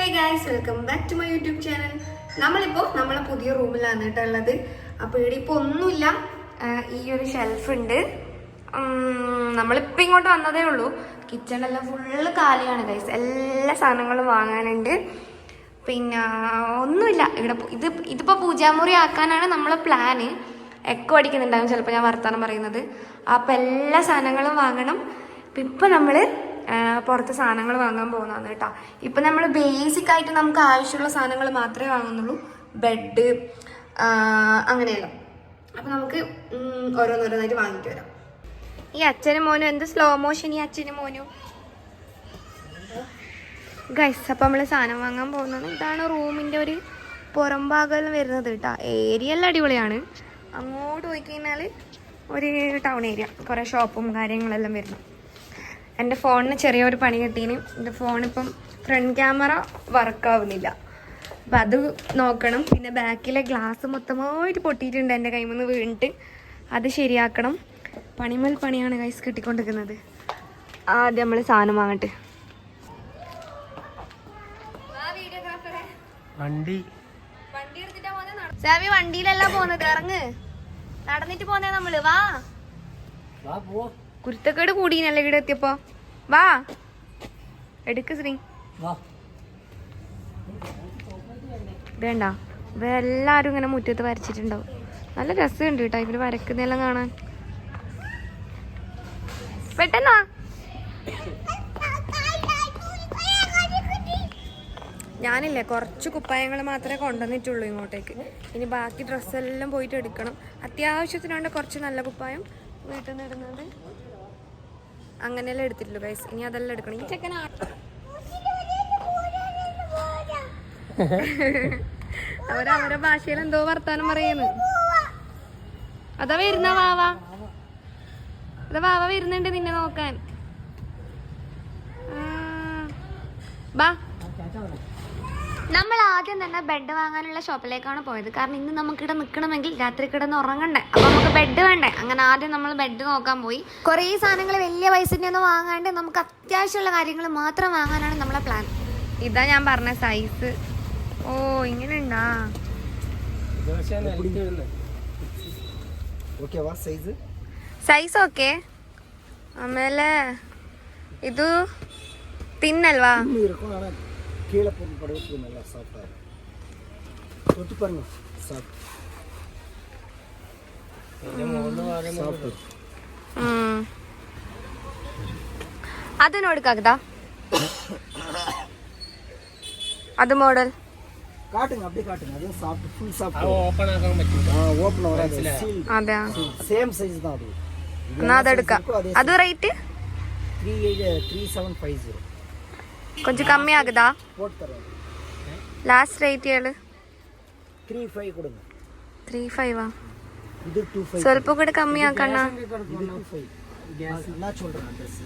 Hey guys welcome back to my YouTube channel നമ്മളിപ്പോൾ നമ്മളെ പുതിയ റൂമിലാണ് കേട്ടോ ഉള്ളത്. അപ്പോൾ ഇവിടെ ഇപ്പോൾ ഒന്നുമില്ല. ഈ ഒരു ഷെൽഫ് ഉണ്ട്. നമ്മളിപ്പോ നമ്മളിപ്പോൾ ഇങ്ങോട്ട് വന്നതേ ഉള്ളൂ. കിച്ചണെല്ലാം ഫുള്ള് കാലിയാണ് ഗൈസ് എല്ലാ സാധനങ്ങളും വാങ്ങാനുണ്ട്. പിന്നെ ഒന്നുമില്ല. ഇവിടെ ഇത് ഇതിപ്പോൾ പൂജാമുറി ആക്കാനാണ് നമ്മളെ പ്ലാന് എക്കോ അടിക്കുന്നുണ്ടാവും ചിലപ്പോൾ ഞാൻ വർത്തമാനം പറയുന്നത്. അപ്പോൾ എല്ലാ സാധനങ്ങളും വാങ്ങണം. അപ്പം ഇപ്പം നമ്മൾ പുറത്ത് സാധനങ്ങൾ വാങ്ങാൻ പോകുന്നതാണ് കേട്ടോ. ഇപ്പം നമ്മൾ ബേസിക് ആയിട്ട് നമുക്ക് ആവശ്യമുള്ള സാധനങ്ങൾ മാത്രമേ വാങ്ങുന്നുള്ളൂ. ബെഡ് അങ്ങനെയല്ല. അപ്പം നമുക്ക് ഓരോന്നോരോന്നായിട്ട് വാങ്ങിയിട്ട് വരാം. ഈ അച്ഛനും മോനും എന്ത് സ്ലോ മോഷൻ ഈ അച്ഛനും മോനും? ഗൈസ് അപ്പം നമ്മൾ സാധനം വാങ്ങാൻ പോകുന്നത് ഇതാണ് റൂമിന്റെ ഒരു പുറം ഭാഗം വരുന്നത് കേട്ടോ. ഏരിയ എല്ലാം അടിപൊളിയാണ്. അങ്ങോട്ട് പോയി കഴിഞ്ഞാൽ ഒരു ടൗൺ ഏരിയ കുറേ ഷോപ്പും കാര്യങ്ങളെല്ലാം വരുന്നു. എന്റെ ഫോണിന് ചെറിയൊരു പണി കിട്ടീന്. എന്റെ ഫോണിപ്പം ഫ്രണ്ട് ക്യാമറ വർക്കാവുന്നില്ല. അപ്പം അത് നോക്കണം. പിന്നെ ബാക്കിലെ ഗ്ലാസ് മൊത്തമായിട്ട് പൊട്ടിയിട്ടുണ്ട് എന്റെ കൈമിൽ നിന്ന് വീണിട്ട്. അത് ശരിയാക്കണം. പണിമൽ പണിയാണ് കൈസ് കിട്ടിക്കൊണ്ടിരിക്കുന്നത്. ആദ്യം നമ്മൾ സാധനം വാങ്ങട്ടെ. വണ്ടി. സാമി വണ്ടിയിലല്ല പോന്നത്. ഇറങ്ങ്. നടന്നിട്ട് പോന്നേ നമ്മൾ. വാ. വാ പോ കുരുത്തക്കേട് കൂടിനല്ലേ ഇവിടെ എത്തിയപ്പോ? വാ. എടുക്ക് ശ്രീ. വേണ്ട. എല്ലാരും ഇങ്ങനെ മുറ്റത്ത് വരച്ചിട്ടുണ്ടാവും. നല്ല രസമുണ്ട് കേട്ടോ ഇവർ വരക്കുന്നെല്ലാം കാണാൻ. പെട്ടെന്നാ. ഞാനില്ലേ കുറച്ച് കുപ്പായങ്ങൾ മാത്രമേ കൊണ്ടുവന്നിട്ടുള്ളൂ ഇങ്ങോട്ടേക്ക്. ഇനി ബാക്കി ഡ്രസ്സെല്ലാം പോയിട്ട് എടുക്കണം. അത്യാവശ്യത്തിനുണ്ട് കുറച്ച് നല്ല കുപ്പായം വീട്ടിൽ നിന്ന് ഇടുന്നത്. അങ്ങനെയല്ലേ എടുത്തിട്ടുള്ളൂ ഗൈസ് ഇനി അതെല്ലാം എടുക്കണം. ഈ ചെക്കൻ അവരവരെ ഭാഷയിൽ എന്തോ വർത്താനം പറയുന്നു. അതാ വരുന്ന വാവ. അതാ വാവ വരുന്നുണ്ട് നിന്നെ നോക്കാൻ. ബാ. നമ്മൾ ആദ്യം തന്നെ ബെഡ് വാങ്ങാനുള്ള ഷോപ്പിലേക്കാണ് പോയത്. കാരണം ഇന്ന് നമുക്കിവിടെ നിൽക്കണമെങ്കിൽ രാത്രി കിടന്ന് ഉറങ്ങണ്ടേ. അപ്പോൾ നമുക്ക് ബെഡ് വേണ്ടേ? അങ്ങനെ ആദ്യം നമ്മൾ ബെഡ് നോക്കാൻ പോയി. കുറേ സാധനങ്ങൾ വലിയ പൈസന്റെ ഒന്നും വാങ്ങാണ്ട് നമുക്ക് അത്യാവശ്യമുള്ള കാര്യങ്ങൾ മാത്രം വാങ്ങാനാണ് നമ്മളെ പ്ലാൻ ഇതാ ഞാൻ പറഞ്ഞ സൈസ് ഓ ഇങ്ങനെ ഉണ്ടാ സൈസ് ഓക്കെ ആമേലെ. ഇത് ತಿನ್ನಲ್ವಾ கீழே போட்டு படுத்து நல்லா சாப்பிட்டாரு தொட்டு பாருங்க. சாப்பிட்டு சாப்பிட்டு ಅದು ನೋಡಕ್ಕಾಗದಾ அது மாடல் காட்டுங்க அப்படியே காட்டுங்க. அதுவும் சாப்பிட்டு ஃபுல் சாப்பிட்டு ஓபன் ஆகாம வச்சிருக்கோம் ஆ ஓபன் ஆகாம அதே சேம் சைஸ் தான் அது. நான் அது எடுக்க. அது ரேட் 3 3 கொஞ்சம் கம்மி ஆகுதா லாஸ்ட் ரேட் ஏழு. த்ரீ ஃபைவ் கொடுங்க. த்ரீ ஃபைவா இது டூ ஃபைவ் சொல்ப கூட கம்மி ஆக்கண்ணா இது சொல்கிறேன் அட்ரஸ்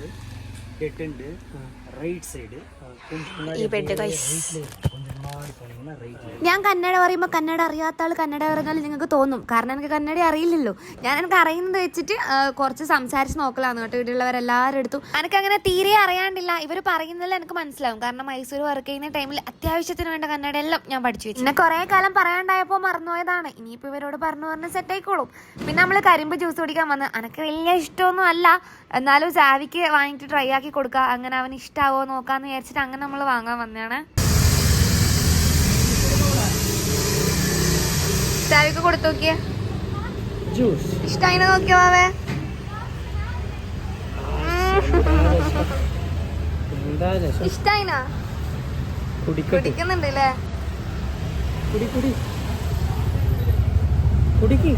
டெட் ரைட் சைடு கொஞ்சம் ഞാൻ കന്നഡ പറയുമ്പോൾ കന്നഡ അറിയാത്ത ആൾ കന്നഡ പറഞ്ഞാൽ നിങ്ങൾക്ക് തോന്നും. കാരണം എനിക്ക് കന്നഡ അറിയില്ലല്ലോ. ഞാൻ എനിക്ക് അറിയുന്നത് വെച്ചിട്ട് കുറച്ച് സംസാരിച്ച് നോക്കലാണ് കേട്ടോ ഇവിടെയുള്ളവരെല്ലാവരും എടുത്തു എനിക്ക് അങ്ങനെ തീരെ അറിയാണ്ടില്ല. ഇവർ പറയുന്നതിൽ എനിക്ക് മനസ്സിലാവും. കാരണം മൈസൂർ വർക്ക് ചെയ്യുന്ന ടൈമിൽ അത്യാവശ്യത്തിന് വേണ്ട കന്നഡ എല്ലാം ഞാൻ പഠിച്ചു വെച്ചു. പിന്നെ കുറെ കാലം പറയാണ്ടായപ്പോൾ മറന്നുപോയതാണ്. ഇനിയിപ്പോൾ ഇവരോട് പറഞ്ഞു പറഞ്ഞ് സെറ്റ് ആയിക്കോളും. പിന്നെ നമ്മൾ കരിമ്പ് ജ്യൂസ് കുടിക്കാൻ വന്ന് എനിക്ക് വലിയ ഇഷ്ടമൊന്നും അല്ല. എന്നാലും ജാവിക്ക് വാങ്ങിയിട്ട് ട്രൈ ആക്കി കൊടുക്കുക അങ്ങനെ അവന് ഇഷ്ടമാവോ നോക്കാന്ന് വിചാരിച്ചിട്ട് അങ്ങനെ നമ്മൾ വാങ്ങാൻ വന്നതാണ്. ജാവിക്ക് കൊടുത്തു നോക്കിയേ ഇഷ്ടായിന നോക്കിയോ മാവേ ഇഷ്ടായിനാ? കുടിക്കുന്നുണ്ട് അല്ലേ കുടി കുടി. കുടിക്ക്.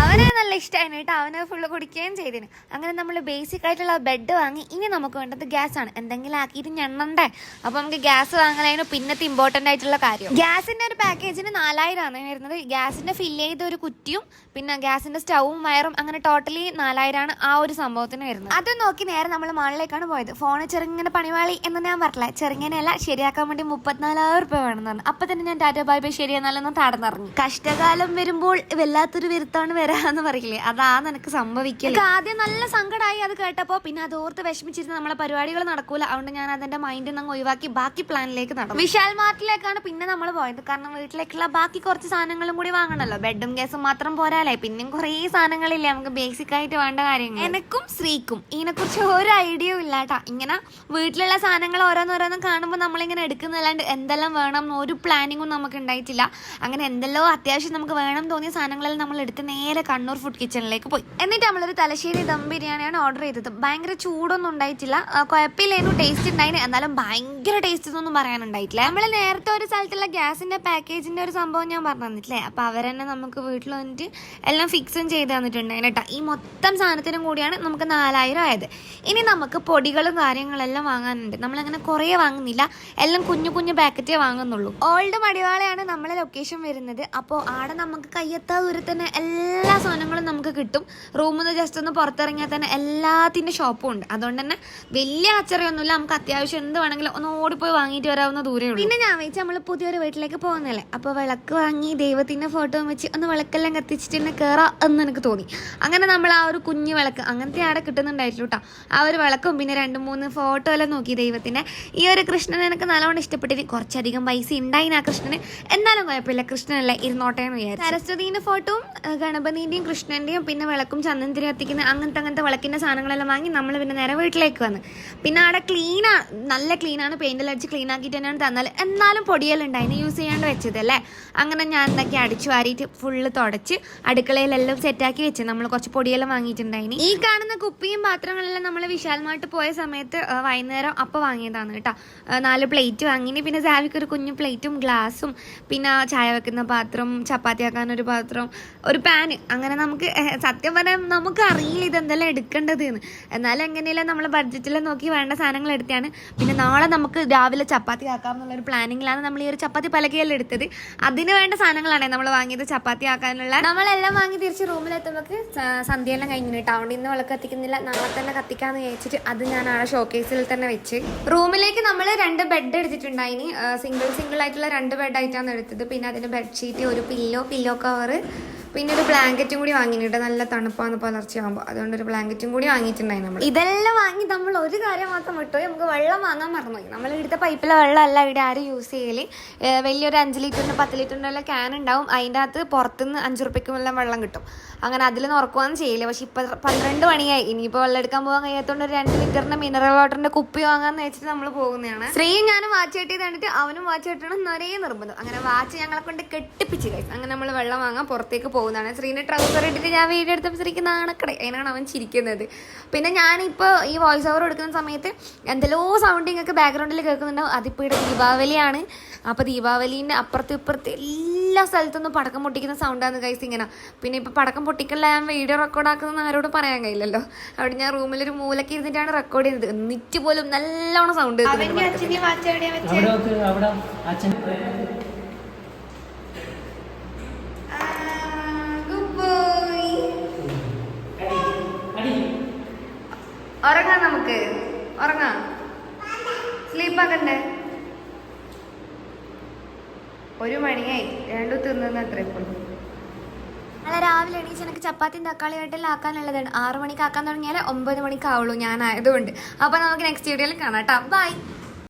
അവനെ നല്ല ഇഷ്ടമായിരുന്നു കേട്ടോ. അവന് ഫുള്ള് കുടിക്കുകയും ചെയ്തിന്. അങ്ങനെ നമ്മൾ ബേസിക് ആയിട്ടുള്ള ബെഡ് വാങ്ങി. ഇനി നമുക്ക് വേണ്ടത് ഗ്യാസ് ആണ്. എന്തെങ്കിലും ആക്കിയിട്ട് ഞണ്ണണ്ടേ. അപ്പോൾ നമുക്ക് ഗ്യാസ് വാങ്ങലായിരുന്നു പിന്നത്തെ ഇമ്പോർട്ടന്റ് ആയിട്ടുള്ള കാര്യം. ഗ്യാസിന്റെ ഒരു പാക്കേജിന് നാലായിരം ആണ് വരുന്നത്. ഗ്യാസിന്റെ ഫില്ല് ചെയ്ത ഒരു കുറ്റിയും പിന്നെ ഗ്യാസിന്റെ സ്റ്റൗവും വയറും അങ്ങനെ ടോട്ടലി നാലായിരമാണ് ആ ഒരു സംഭവത്തിന് വരുന്നത്. അത് നോക്കി നേരെ നമ്മൾ മാളിലേക്കാണ് പോയത്. ഫോണ് ചെറുങ്ങനെ പണിവാളി എന്ന് ഞാൻ പറഞ്ഞില്ല. ചെറുങ്ങനെയല്ല ശരിയാക്കാൻ വേണ്ടി മുപ്പത്തിനാലായിരം റുപ്യ വേണമെന്ന് പറഞ്ഞു. അപ്പൊ തന്നെ ഞാൻ ടാറ്റ ബൈ ബൈ ശരിയെന്നാലൊന്ന് താടന്നിറങ്ങി കഷ്ടകാലം വരുമ്പോൾ വല്ലാത്തൊരു വിരുത്താണ് വരാൻ പറയില്ലേ? അതാ നിനക്ക് സംഭവിക്കില്ല ആദ്യം നല്ല സങ്കടമായി അത് കേട്ടപ്പോ പിന്നെ അത് ഓർത്ത് വിഷമിച്ചിരുന്ന നമ്മളെ പരിപാടികൾ നടക്കൂല. അതുകൊണ്ട് ഞാൻ അതിന്റെ മൈൻഡ് നിന്ന് ഒഴിവാക്കി ബാക്കി പ്ലാനിലേക്ക് നടന്നു. വിശാൽ മാർട്ടിലേക്കാണ് പിന്നെ നമ്മൾ പോയത്. കാരണം വീട്ടിലേക്കുള്ള ബാക്കി കുറച്ച് സാധനങ്ങളും കൂടി വാങ്ങണല്ലോ. ബെഡും കേസും മാത്രം പോരാലേ പിന്നെയും കുറേ സാധനങ്ങളില്ലേ? നമുക്ക് ബേസിക് ആയിട്ട് വേണ്ട കാര്യങ്ങൾ എനക്കും ശ്രീക്കും. ഇതിനെക്കുറിച്ച് ഒരു ഐഡിയ ഇല്ലാട്ടാ. ഇങ്ങനെ വീട്ടിലുള്ള സാധനങ്ങൾ ഓരോന്നോരോന്നും കാണുമ്പോൾ നമ്മളിങ്ങനെ എടുക്കുന്നതല്ലാണ്ട് എന്തെല്ലാം വേണം ഒരു പ്ലാനിങ്ങും നമുക്ക് ഉണ്ടായിട്ടില്ല. അങ്ങനെ എന്തെല്ലോ അത്യാവശ്യം നമുക്ക് വേണം തോന്നിയ സാധനങ്ങളെല്ലാം നമ്മൾ എടുത്ത് നേരെ കണ്ണൂർ ഫുഡ് കിച്ചണിലേക്ക് പോയി. എന്നിട്ട് നമ്മളൊരു തലശ്ശേരി ദം ബിരിയാണിയാണ് ഓർഡർ ചെയ്തത്. ഭയങ്കര ചൂടൊന്നും ഉണ്ടായിട്ടില്ല. കുഴപ്പമില്ലായിരുന്നു ടേസ്റ്റ് ഉണ്ടായിന്. എന്നാലും ഭയങ്കര ടേസ്റ്റ് എന്നൊന്നും പറയാനുണ്ടായിട്ടില്ല. നമ്മൾ നേരത്തെ ഒരു സ്ഥലത്തുള്ള ഗ്യാസിന്റെ പാക്കേജിന്റെ ഒരു സംഭവം ഞാൻ പറഞ്ഞു തന്നിട്ടില്ലേ അപ്പൊ അവരെന്നെ നമുക്ക് വീട്ടിൽ വന്നിട്ട് എല്ലാം ഫിക്സും ചെയ്ത് തന്നിട്ടുണ്ടായിരുന്നു കേട്ടോ ഈ മൊത്തം സാധനത്തിനും കൂടിയാണ് നമുക്ക് നാലായിരം ആയത്. ഇനി നമുക്ക് പൊടികളും കാര്യങ്ങളെല്ലാം വാങ്ങാനുണ്ട്. നമ്മൾ അങ്ങനെ കുറേ വാങ്ങുന്നില്ല. എല്ലാം കുഞ്ഞു കുഞ്ഞു പാക്കറ്റേ വാങ്ങുന്നുള്ളൂ. ഓൾഡ് മടിവാളയാണ് നമ്മളെ ലൊക്കേഷൻ വരുന്നത്. അപ്പോൾ ആടെ നമുക്ക് കയ്യെത്താ ദൂരത്തന്നെ എല്ലാ എല്ലാ സാധനങ്ങളും നമുക്ക് കിട്ടും. റൂമിൽ നിന്ന് ജസ്റ്റ് ഒന്ന് പുറത്തിറങ്ങിയാൽ തന്നെ എല്ലാത്തിന്റെ ഷോപ്പും ഉണ്ട്. അതുകൊണ്ട് തന്നെ വലിയ അച്ചറയൊന്നുമില്ല നമുക്ക് അത്യാവശ്യം എന്ത് വേണമെങ്കിലും ഒന്ന് ഓടിപ്പോയി വാങ്ങിയിട്ട് വരാവുന്ന ദൂരേ ഉള്ളൂ. പിന്നെ ഞാൻ വെച്ച് നമ്മൾ പുതിയൊരു വീട്ടിലേക്ക് പോകുന്നതല്ലേ? അപ്പോൾ വിളക്ക് വാങ്ങി ദൈവത്തിന്റെ ഫോട്ടോ വെച്ച് ഒന്ന് വിളക്കെല്ലാം കത്തിച്ചിട്ട് തന്നെ കയറാം എന്ന് എനിക്ക് തോന്നി. അങ്ങനെ നമ്മൾ ആ ഒരു കുഞ്ഞു വിളക്ക് അങ്ങനത്തെ ആടെ കിട്ടുന്നുണ്ടായിട്ടില്ല കേട്ടോ ആ ഒരു വിളക്കും പിന്നെ രണ്ട് മൂന്ന് ഫോട്ടോ എല്ലാം നോക്കി ദൈവത്തിന്റെ ഈ ഒരു കൃഷ്ണനെ എനിക്ക് നല്ലോണം ഇഷ്ടപ്പെട്ടിന്. കുറച്ചധികം പൈസ ഉണ്ടായിന് ആ കൃഷ്ണന്. എന്നാലും കുഴപ്പമില്ല. കൃഷ്ണനല്ലേ ഇരുന്നോട്ടേന്ന് വിചാരിച്ചു. സരസ്വതീന്റെ ഫോട്ടോയും ഗണപതിന്റെയും കൃഷ്ണന്റെയും പിന്നെ വിളക്കും ചന്ദനത്തിരി കത്തിക്കുന്ന അങ്ങനത്തെ അങ്ങനത്തെ വിളക്കിന്റെ സാധനങ്ങളെല്ലാം വാങ്ങി നമ്മൾ പിന്നെ നേരെ വീട്ടിലേക്ക് വന്ന്. പിന്നെ അവിടെ ക്ലീനാ നല്ല ക്ലീനാണ് പെയിന്റെല്ലാം അടിച്ച് ക്ലീൻ ആക്കിയിട്ട് തന്നെയാണ് തന്നാൽ എന്നാലും പൊടിയെല്ലാം ഉണ്ടായിന് യൂസ് ചെയ്യാണ്ട് വെച്ചതല്ലേ അങ്ങനെ ഞാൻ എന്തൊക്കെ അടിച്ചു വാരിയിട്ട് ഫുള്ള് തുടച്ച് അടുക്കളയിലെല്ലാം സെറ്റാക്കി വെച്ച് നമ്മൾ കുറച്ച് പൊടിയെല്ലാം വാങ്ങിയിട്ടുണ്ടായിന് ഈ കാണുന്ന കുപ്പിയും പാത്രങ്ങളെല്ലാം നമ്മൾ വിശാലമായിട്ട് പോയ സമയത്ത് വൈകുന്നേരം അപ്പം വാങ്ങിയതാണ് കേട്ടോ. നാല് പ്ലേറ്റ് വാങ്ങിന് പിന്നെ സാവിക്ക് ഒരു കുഞ്ഞു പ്ലേറ്റും ഗ്ലാസും പിന്നെ ചായ വെക്കുന്ന പാത്രം ചപ്പാത്തി ആക്കാൻ ഒരു പാത്രം ഒരു പാന് അങ്ങനെ നമുക്ക് സത്യം പറഞ്ഞാൽ നമുക്ക് അറിയില്ല ഇതെന്തെല്ലാം എടുക്കേണ്ടത് എന്ന് എന്നാലും എങ്ങനെയല്ല നമ്മൾ ബഡ്ജറ്റിൽ നോക്കി വേണ്ട സാധനങ്ങൾ എടുത്താണ്. പിന്നെ നാളെ നമുക്ക് രാവിലെ ചപ്പാത്തി ആക്കാം എന്നുള്ളൊരു പ്ലാനിങ്ങിലാണ് നമ്മൾ ഈ ഒരു ചപ്പാത്തി പലകയെല്ലാം എടുത്തത്. അതിന് വേണ്ട സാധനങ്ങളാണ് നമ്മൾ വാങ്ങിയത് ചപ്പാത്തി ആക്കാനുള്ള. നമ്മളെല്ലാം വാങ്ങി തിരിച്ച് റൂമിലെത്തുമ്പോൾ സന്ധ്യയെല്ലാം കഴിഞ്ഞു. ടൗണിൽ നിന്ന് വിളക്ക് കത്തിക്കുന്നില്ല. നാളെ തന്നെ കത്തിക്കാന്ന് വിചാരിച്ചിട്ട് അത് ഞാൻ ആ ഷോക്കേസിൽ തന്നെ വെച്ച്. റൂമിലേക്ക് നമ്മൾ രണ്ട് ബെഡ് എടുത്തിട്ടുണ്ടായിനി. സിംഗിൾ സിംഗിൾ ആയിട്ടുള്ള രണ്ട് ബെഡ് ആയിട്ടാണ് എടുത്തത്. പിന്നെ അതിന് ബെഡ്ഷീറ്റ് ഒരു പില്ലോ പില്ലോ കവർ പിന്നെ ഒരു ബ്ലാങ്കറ്റും കൂടി വാങ്ങിയിട്ട് നല്ല തണുപ്പാന്ന് പുലർച്ചയാകുമ്പോൾ അതുകൊണ്ട് ഒരു ബ്ലാങ്കറ്റും കൂടി വാങ്ങിയിട്ടുണ്ടായി നമ്മൾ ഇതെല്ലാം വാങ്ങി നമ്മൾ ഒരു കാര്യം മാത്രം വിട്ടുപോയി നമുക്ക് വെള്ളം വാങ്ങാൻ മറന്നുപോയി. നമ്മൾ ഇവിടുത്തെ പൈപ്പിലെ വെള്ളമല്ല ഇവിടെ ആരും യൂസ് ചെയ്യൽ. വലിയൊരു അഞ്ച് ലിറ്ററിന്റെ പത്ത് ലിറ്ററിന്റെ എല്ലാം ക്യാൻ ഉണ്ടാവും. അതിന്റെ അകത്ത് പുറത്തുനിന്ന് അഞ്ച് റുപ്യക്കും എല്ലാം വെള്ളം കിട്ടും. അങ്ങനെ അതിൽ നിന്ന് ചെയ്യില്ല പക്ഷെ ഇപ്പം പന്ത്രണ്ട് മണിയായി. ഇനിയിപ്പോൾ വെള്ളം എടുക്കാൻ പോകാൻ കഴിയാത്തതുകൊണ്ട് ഒരു രണ്ട് ലിറ്ററിന്റെ മിനറൽ വാട്ടറിന്റെ കുപ്പി വാങ്ങാന്ന് വെച്ചിട്ട് നമ്മൾ പോകുന്നതാണ്. സ്ത്രീയും ഞാനും വാച്ച് കെട്ടി കണ്ടിട്ട് അവനും വാച്ച് കെട്ടണം എന്നൊരേ നിർബന്ധം. അങ്ങനെ വാച്ച് ഞങ്ങളെ കൊണ്ട് കെട്ടിപ്പിച്ച് കഴിച്ചു അങ്ങനെ നമ്മൾ വെള്ളം വാങ്ങാൻ പുറത്തേക്ക് പോകുന്നതാണ്. ശ്രീനെ ട്രൗസർ ഇട്ടിട്ട് ഞാൻ വീഡിയോ എടുത്തപ്പോൾ ശ്രീക്ക് നാണക്കടെ. അതിനാണ് അവൻ ചിരിക്കുന്നത്? പിന്നെ ഞാനിപ്പോൾ ഈ വോയിസ് ഓവർ എടുക്കുന്ന സമയത്ത് എന്തെല്ലോ സൗണ്ടിങ് ഒക്കെ ബാക്ക്ഗ്രൗണ്ടിൽ കേൾക്കുന്നുണ്ടാവും അതിപ്പോൾ ഇവിടെ ദീപാവലിയാണ്. അപ്പോൾ ദീപാവലീന്റെ അപ്പുറത്തും ഇപ്പുറത്ത് എല്ലാ സ്ഥലത്തുനിന്നും പടക്കം പൊട്ടിക്കുന്ന സൗണ്ടാണ് കൈസ് ഇങ്ങനെ. പിന്നെ ഇപ്പോൾ പടക്കം പൊട്ടിക്കല്ല ഞാൻ വീഡിയോ റെക്കോർഡ് ആക്കുന്നത് ആരോട് പറയാൻ കഴിയില്ലല്ലോ. അവിടെ ഞാൻ റൂമിലൊരു മൂലക്ക് ഇരുന്നിട്ടാണ് റെക്കോർഡ് ചെയ്തത് എന്നിട്ട് പോലും നല്ലോണം സൗണ്ട് അവിടെ നോക്ക് അവിടെ അച്ഛൻ ഉറങ്ങാം നമുക്ക് ഉറങ്ങാം സ്ലീപ്പ് ആക്കണ്ടേ ഒരു മണിയായി. രണ്ടു തിന്നുന്ന അത്രേ ഇപ്പോൾ അല്ല രാവിലെ എണീച്ച് എനിക്ക് ചപ്പാത്തിയും തക്കാളി ആയിട്ടെല്ലാം ആക്കാനുള്ളതാണ്. ആറു മണിക്ക് ആക്കാൻ തുടങ്ങിയാൽ ഒമ്പത് മണിക്കാവുള്ളൂ ഞാൻ ആയതുകൊണ്ട് അപ്പോൾ നമുക്ക് നെക്സ്റ്റ് വീഡിയോയിൽ കാണാം കേട്ടോ ബൈ